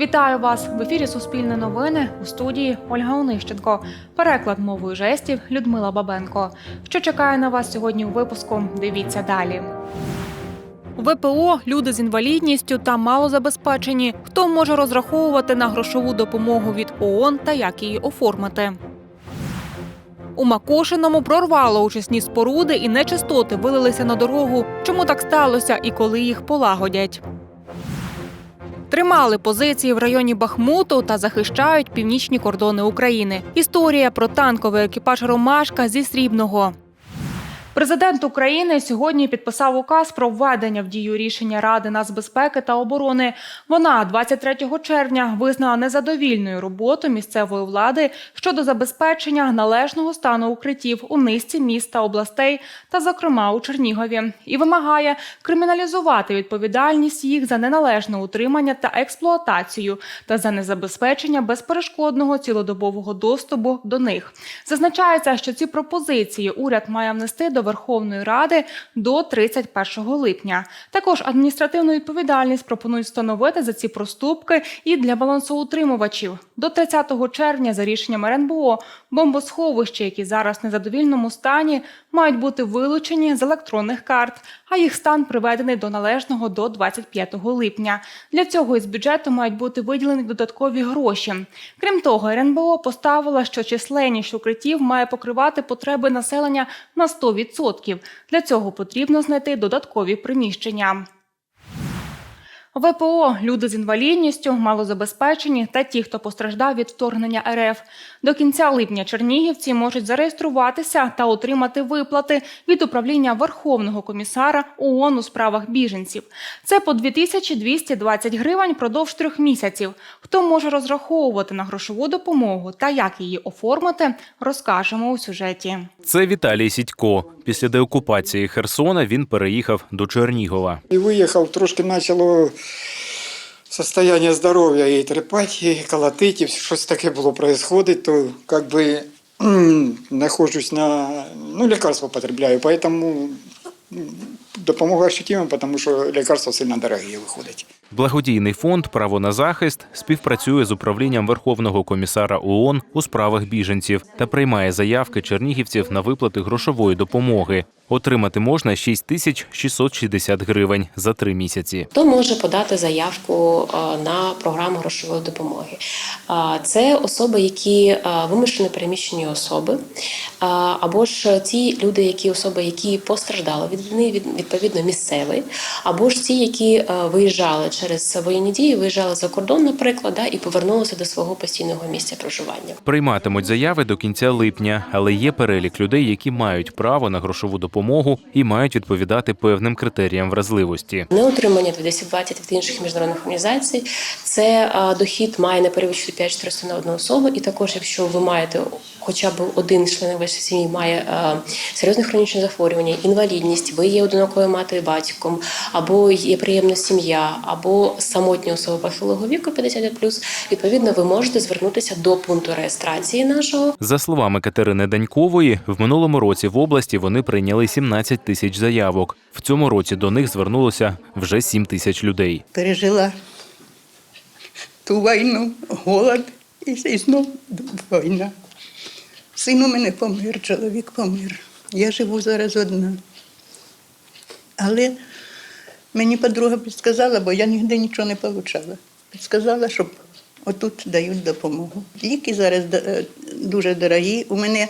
Вітаю вас в ефірі Суспільне новини у студії Ольга Онищенко. Переклад мовою жестів Людмила Бабенко. Що чекає на вас сьогодні у випуску? Дивіться далі. ВПО, люди з інвалідністю та малозабезпечені. Хто може розраховувати на грошову допомогу від ООН та як її оформити? У Макошиному прорвало очисні споруди і нечистоти вилилися на дорогу. Чому так сталося і коли їх полагодять? Тримали позиції в районі Бахмуту та захищають північні кордони України. Історія про танковий екіпаж Ромашка зі Срібного. Президент України сьогодні підписав указ про введення в дію рішення Ради нацбезпеки та оборони. Вона 23 червня визнала незадовільною роботу місцевої влади щодо забезпечення належного стану укриттів у низці міст та областей, та, зокрема, у Чернігові, і вимагає криміналізувати відповідальність їх за неналежне утримання та експлуатацію та за незабезпечення безперешкодного цілодобового доступу до них. Зазначається, що ці пропозиції уряд має внести до Верховної Ради до 31 липня. Також адміністративну відповідальність пропонують встановити за ці проступки і для балансоутримувачів. До 30 червня за рішенням РНБО бомбосховища, які зараз в незадовільному стані, мають бути вилучені з електронних карт, а їх стан приведений до належного до 25 липня. Для цього із бюджету мають бути виділені додаткові гроші. Крім того, РНБО поставила, що численність укриттів має покривати потреби населення на 100%. Для цього потрібно знайти додаткові приміщення. ВПО, люди з інвалідністю, малозабезпечені та ті, хто постраждав від вторгнення РФ. До кінця липня чернігівці можуть зареєструватися та отримати виплати від управління Верховного комісара ООН у справах біженців. Це по 2220 гривень продовж трьох місяців. Хто може розраховувати на грошову допомогу та як її оформити, розкажемо у сюжеті. Це Віталій Сідько. Після деокупації Херсона він переїхав до Чернігова. И выехал, трошки начало состояние здоров'я і трепати, і колотити, щось таке було происходить, то как би м, нахожусь на, ну, лекарства потребляю, поэтому допомога ощутима, тому що лекарства сильно дорогі виходять. Благодійний фонд Право на захист співпрацює з управлінням Верховного комісара ООН у справах біженців та приймає заявки чернігівців на виплати грошової допомоги. Отримати можна 6660 гривень за три місяці. Хто може подати заявку е, на програму грошової допомоги? Е, Це особи, які е, вимушено переміщені особи, або ж ті люди, які особи, які постраждали від війни, від- відповідно місцеві, або ж ті, які виїжджали через воєнні дії, виїжджали за кордон, наприклад, да, і повернулися до свого постійного місця проживання. Прийматимуть заяви до кінця липня, але є перелік людей, які мають право на грошову допомогу і мають відповідати певним критеріям вразливості. Неотримання 220 від інших міжнародних організацій. Це дохід має не перевищити 5400 на одну особу. І також, якщо ви маєте хоча б один з членів вашої сім'ї має серйозне хронічне захворювання, інвалідність, ви є одинокою матою батьком, або є приємна сім'я, або самотня особа похилого віку 50+, відповідно, ви можете звернутися до пункту реєстрації нашого За словами Катерини Данькової, в минулому році в області вони прийняли 17 тисяч заявок. В цьому році до них звернулося вже 7 тисяч людей. пережила ту війну, голод і, і знов війна. Син у мене помер, чоловік помер. Я живу зараз одна. Але мені подруга підсказала, бо я ніде нічого не отримала. Підсказала, що отут дають допомогу. Ліки зараз е, дуже дорогі. У мене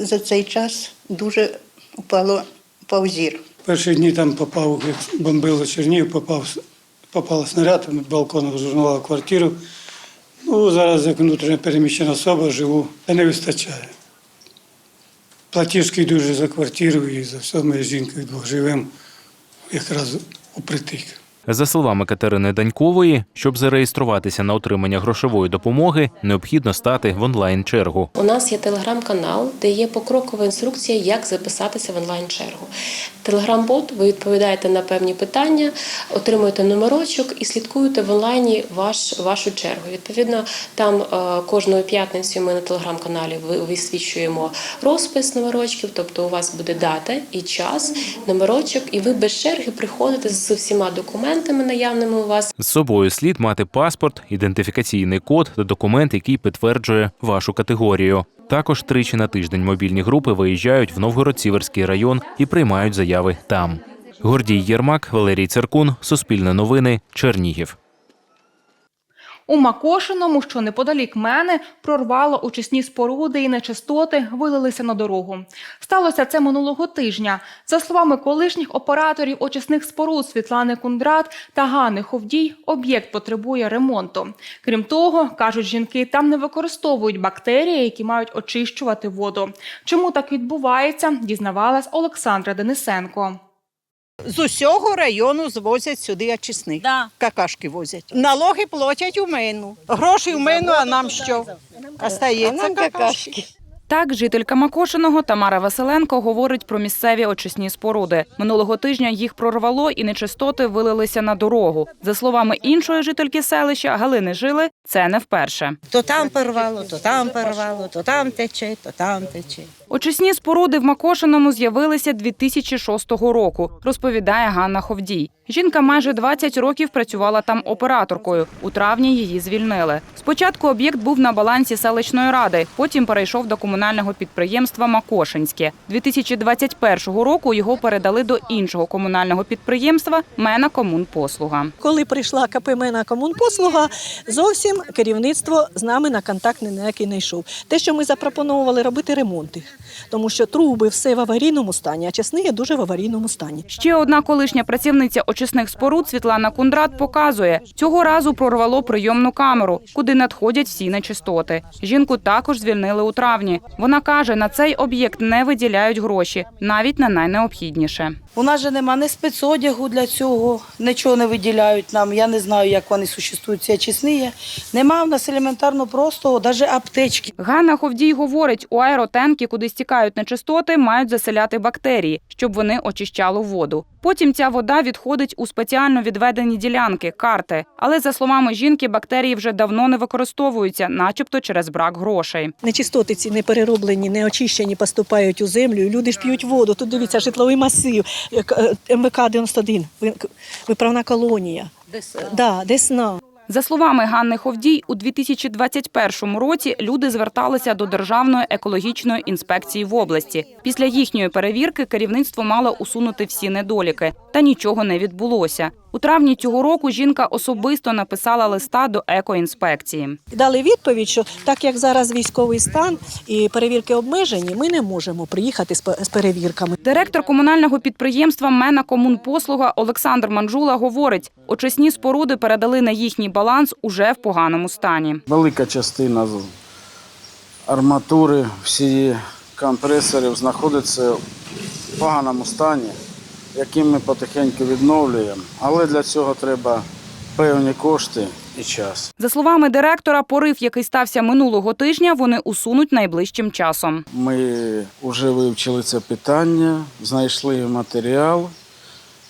за цей час дуже упало паузір. Перші дні там попав, як бомбили Чернігів, попав, попав снаряд, з балкона розжував квартиру. Ну, зараз як внутрішньо переміщена особа живу, та не вистачає. Платіжки дуже за квартиру і за все. Ми з жінкою двох живемо якраз упритик. За словами Катерини Данькової, щоб зареєструватися на отримання грошової допомоги, необхідно стати в онлайн чергу. У нас є телеграм-канал, де є покрокова інструкція, як записатися в онлайн-чергу. Телеграм-бот, ви відповідаєте на певні питання, отримуєте номерочок і слідкуєте в онлайні ваш, вашу чергу. Відповідно, там е, кожної п'ятниці ми на телеграм-каналі висвічуємо розпис номерочків, тобто у вас буде дата і час, номерочок, і ви без черги приходите з всіма документами. Документами наявними у вас. З собою слід мати паспорт, ідентифікаційний код та документ, який підтверджує вашу категорію. Також тричі на тиждень мобільні групи виїжджають в Новгород-Сіверський район і приймають заяви там. Гордій Єрмак, Валерій Церкун, Суспільне новини, Чернігів. У Макошиному, що неподалік мене, прорвало очисні споруди і нечистоти вилилися на дорогу. Сталося це минулого тижня. За словами колишніх операторів очисних споруд Світлани Кундрат та Гани Ховдій, об'єкт потребує ремонту. Крім того, кажуть жінки, там не використовують бактерії, які мають очищувати воду. Чому так відбувається, дізнавалась Олександра Денисенко. З усього району звозять сюди очисник. Да. Какашки возять. Налоги платять у мене. Гроші в мене, а нам що? Остається какашки. Так, жителька Макошиного Тамара Василенко говорить про місцеві очисні споруди. Минулого тижня їх прорвало і нечистоти вилилися на дорогу. За словами іншої жительки селища Галини Жили, це не вперше. То там порвало, то там порвало, то там тече, то там тече. Очисні споруди в Макошиному з'явилися 2006 року, розповідає Ганна Ховдій. Жінка майже 20 років працювала там операторкою. У травні її звільнили. Спочатку об'єкт був на балансі селищної ради, потім перейшов до комунального підприємства Макошинське. 2021 року його передали до іншого комунального підприємства Мена Комунпослуга. Коли прийшла КП «Мена Комунпослуга, зовсім керівництво з нами на контакт ніякий не йшов. Те, що ми запропонували робити ремонти, тому що труби все в аварійному стані, а чесни є дуже в аварійному стані. Ще одна колишня працівниця очисних споруд Світлана Кундрат показує, цього разу прорвало прийомну камеру, куди надходять всі нечистоти. Жінку також звільнили у травні. Вона каже, на цей об'єкт не виділяють гроші, навіть на найнеобхідніше. У нас же нема ні спецодягу для цього, нічого не виділяють нам. Я не знаю, як вони существують, ці очисні є. Нема в нас елементарно просто навіть аптечки. Ганна Ховдій говорить, у аеротенки, куди стікають нечистоти, мають заселяти бактерії, щоб вони очищали воду. Потім ця вода відходить у спеціально відведені ділянки карти. Але за словами жінки, бактерії вже давно не використовуються, начебто через брак грошей. Нечистоти ці не перероблені, не очищені, поступають у землю. і Люди ж п'ють воду. Тут дивіться, житловий масив, як, е, МВК 91, ви- виправна колонія. Да, Десна. За словами Ганни Ховдій, у 2021 році люди зверталися до Державної екологічної інспекції в області. Після їхньої перевірки керівництво мало усунути всі недоліки, та нічого не відбулося. У травні цього року жінка особисто написала листа до екоінспекції. Дали відповідь, що так як зараз військовий стан і перевірки обмежені, ми не можемо приїхати з перевірками. Директор комунального підприємства Мена Комунпослуга Олександр Манжула говорить, очисні споруди передали на їхній баланс уже в поганому стані. Велика частина арматури, всі компресорів знаходиться в поганому стані, який ми потихеньку відновлюємо. Але для цього треба певні кошти і час. За словами директора, порив, який стався минулого тижня, вони усунуть найближчим часом. Ми вже вивчили це питання, знайшли матеріал.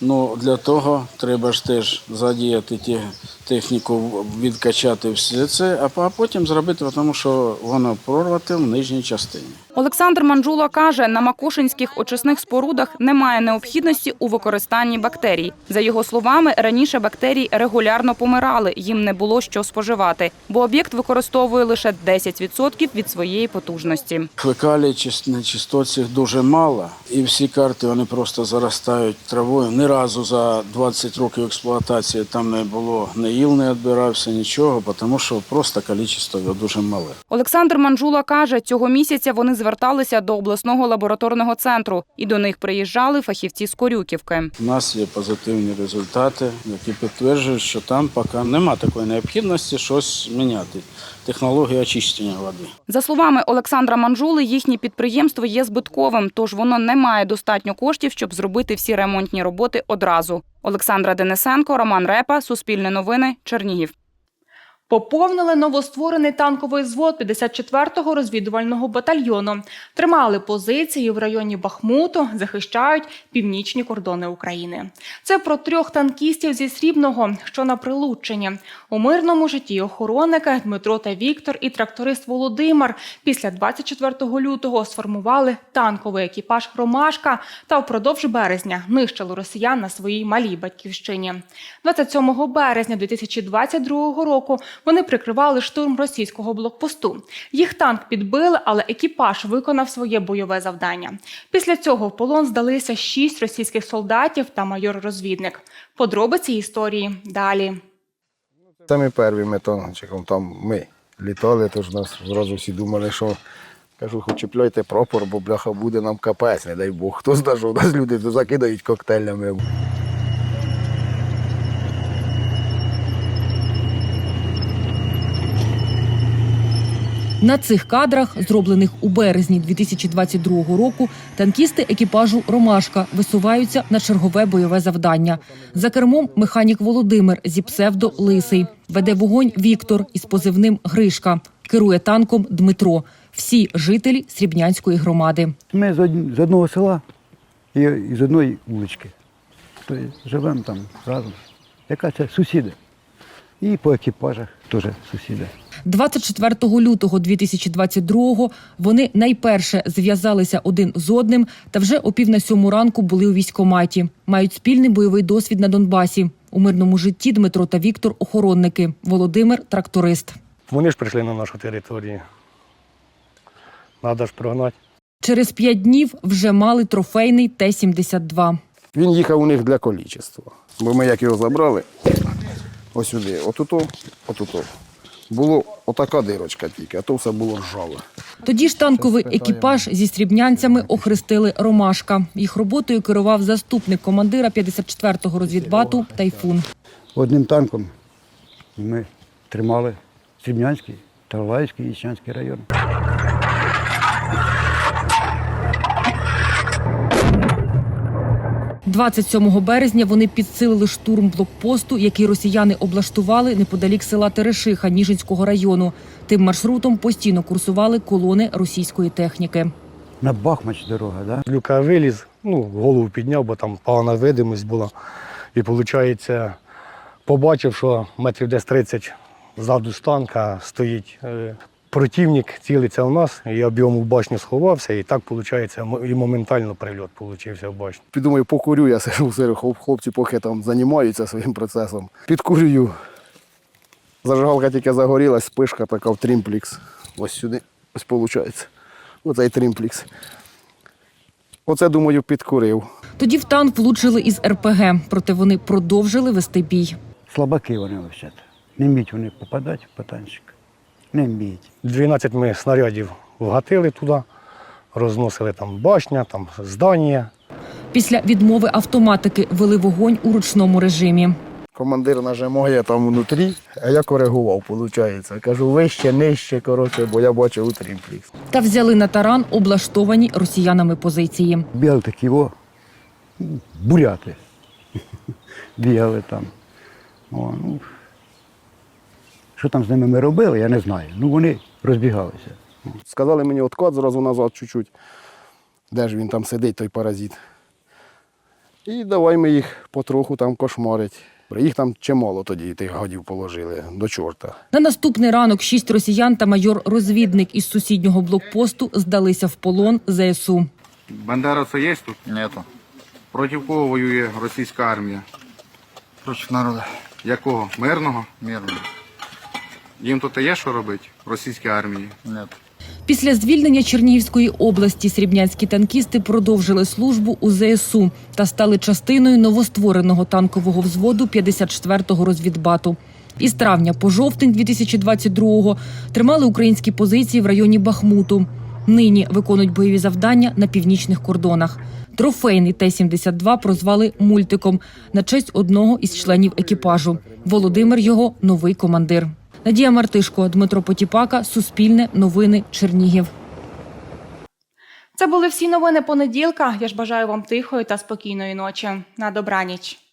Ну, для того треба ж теж задіяти ті, техніку, відкачати все це, а потім зробити, тому що воно прорвате в нижній частині. Олександр Манджула каже, на макушинських очисних спорудах немає необхідності у використанні бактерій. За його словами, раніше бактерії регулярно помирали, їм не було що споживати, бо об'єкт використовує лише 10% від своєї потужності. Фекалій чис- нечистот цих дуже мало, і всі карти вони просто заростають травою. Ні разу за 20 років експлуатації там не було ні іл не відбирався, нічого, тому що просто кількість його дуже мале. Олександр Манджула каже, цього місяця вони зверталися до обласного лабораторного центру, і до них приїжджали фахівці з Корюківки. У нас є позитивні результати, які підтверджують, що там поки нема такої необхідності щось міняти. Технологія очищення води. За словами Олександра Манжули, їхнє підприємство є збитковим, тож воно не має достатньо коштів, щоб зробити всі ремонтні роботи одразу. Олександра Денисенко, Роман Репа, Суспільне новини, Чернігів. Поповнили новостворений танковий звод 54-го розвідувального батальйону. Тримали позиції в районі Бахмуту, захищають північні кордони України. Це про трьох танкістів зі Срібного, що на Прилуччині. У мирному житті охоронники Дмитро та Віктор і тракторист Володимир після 24 лютого сформували танковий екіпаж Ромашка та впродовж березня нищили росіян на своїй малій батьківщині. 27 березня 2022 року вони прикривали штурм російського блокпосту. Їх танк підбили, але екіпаж виконав своє бойове завдання. Після цього в полон здалися шість російських солдатів та майор-розвідник. Подробиці історії далі. Самі перві ми танчиком там ми літали, тож нас зразу всі думали, що кажу, хоч чіпляйте прапор, бо бляха буде нам капець, не дай Бог. Хто знає, що у нас люди закидають коктейлями. На цих кадрах, зроблених у березні 2022 року, танкісти екіпажу Ромашка висуваються на чергове бойове завдання. За кермом механік Володимир зі псевдо Лисий веде вогонь Віктор із позивним Гришка. Керує танком Дмитро. Всі жителі Срібнянської громади. Ми з од- з одного села і з одної вулички. Тобто живемо там разом. Яка це сусіди. І по екіпажах теж сусіди. 24 лютого 2022-го вони найперше зв'язалися один з одним та вже о пів на сьому ранку були у військкоматі. Мають спільний бойовий досвід на Донбасі. У мирному житті Дмитро та Віктор охоронники. Володимир тракторист. Вони ж прийшли на нашу територію. Треба ж прогнати. Через п'ять днів вже мали трофейний Т-72. Він їхав у них для колічества. Бо ми як його забрали, ось сюди, отуто, отуто. Було отака дирочка тільки, а то все було ржаве. Тоді ж танковий екіпаж зі срібнянцями охрестили Ромашка. Їх роботою керував заступник командира 54-го розвідбату Тайфун. Одним танком ми тримали Срібнянський, Тарлаївський і Іщанський район. – 27 березня вони підсилили штурм блокпосту, який росіяни облаштували неподалік села Терешиха Ніжинського району. Тим маршрутом постійно курсували колони російської техніки. На Бахмач дорога, да? Люка виліз, ну, голову підняв, бо там погана видимость була. І виходить, побачив, що метрів десь 30 ззаду з танка стоїть е, противник, цілиться в нас. Я б йому в башню сховався, і так виходить, і моментально прильот получився в башню. Думаю, покурю, я сижу серед хлопці, поки там займаються своїм процесом. Підкурюю. Зажигалка тільки загорілась, спишка така в трімплікс. Ось сюди. Ось виходить. Оцей трімплікс. Оце, думаю, підкурив. Тоді в танк влучили із РПГ, проте вони продовжили вести бій. Слабаки вони взагалі. Не вміють вони попадати по танчик. Не вміють. 12 ми снарядів вгатили туди, розносили там башня, там здання. Після відмови автоматики вели вогонь у ручному режимі. Командир нажимає там внутрі, а я коригував, виходить. Кажу, вище, нижче, коротше, бо я бачив у трімплікс. Та взяли на таран облаштовані росіянами позиції. Бігали такі о, буряти. Бігали там. О, ну, що там з ними ми робили, я не знаю. Ну вони розбігалися. Сказали мені откат зразу назад чуть-чуть. Де ж він там сидить, той паразит. І давай ми їх потроху там кошмарить. Їх там чимало тоді тих гадів положили до чорта. На наступний ранок шість росіян та майор-розвідник із сусіднього блокпосту здалися в полон ЗСУ. Бандера це є тут? Нету. Проти кого воює російська армія? Проти народу. Якого? Мирного? Мирного. Їм тут є що робити? Російській армії? Нет. Після звільнення Чернігівської області срібнянські танкісти продовжили службу у ЗСУ та стали частиною новоствореного танкового взводу 54-го розвідбату. Із травня по жовтень 2022-го тримали українські позиції в районі Бахмуту. Нині виконують бойові завдання на північних кордонах. Трофейний Т-72 прозвали мультиком на честь одного із членів екіпажу. Володимир його новий командир. Надія Мартишко, Дмитро Потіпака, Суспільне, Новини, Чернігів. Це були всі новини понеділка. Я ж бажаю вам тихої та спокійної ночі. На добраніч.